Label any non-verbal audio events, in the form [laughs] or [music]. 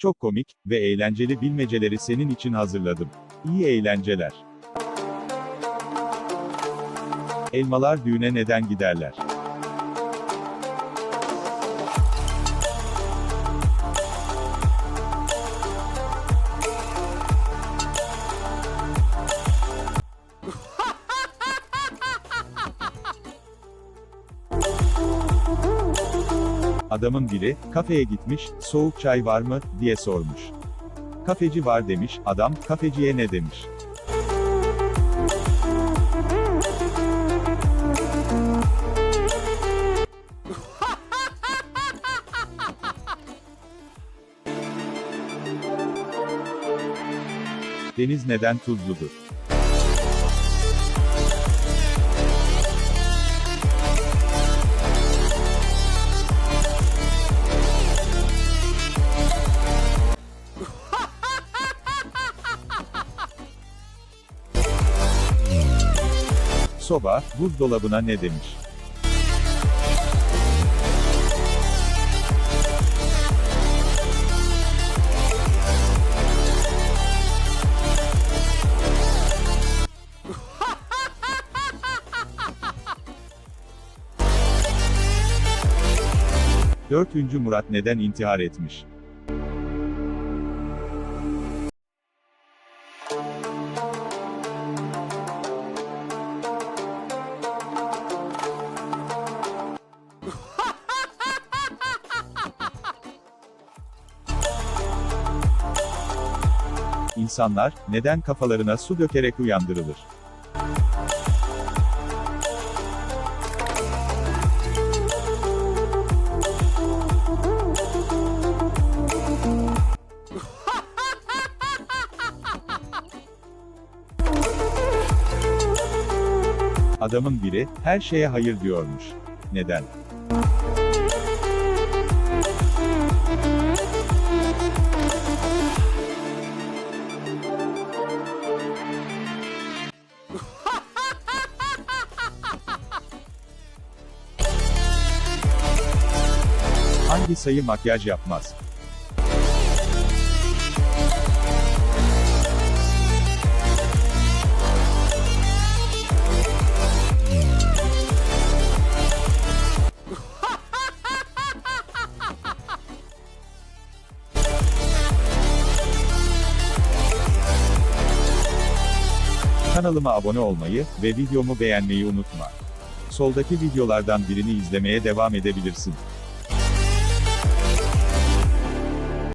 Çok komik ve eğlenceli bilmeceleri senin için hazırladım. İyi eğlenceler. Elmalar düğüne neden giderler? Adamın biri, kafeye gitmiş, soğuk çay var mı, diye sormuş. Kafeci var demiş, adam, kafeciye ne demiş? [laughs] Deniz neden tuzludur? Soba, buzdolabına ne demiş? Dördüncü Murat neden intihar etmiş? İnsanlar, neden kafalarına su dökerek uyandırılır? Adamın biri, her şeye hayır diyormuş. Neden? Hangi sayı makyaj yapmaz? Kanalıma abone olmayı ve videomu beğenmeyi unutma. Soldaki videolardan birini izlemeye devam edebilirsin.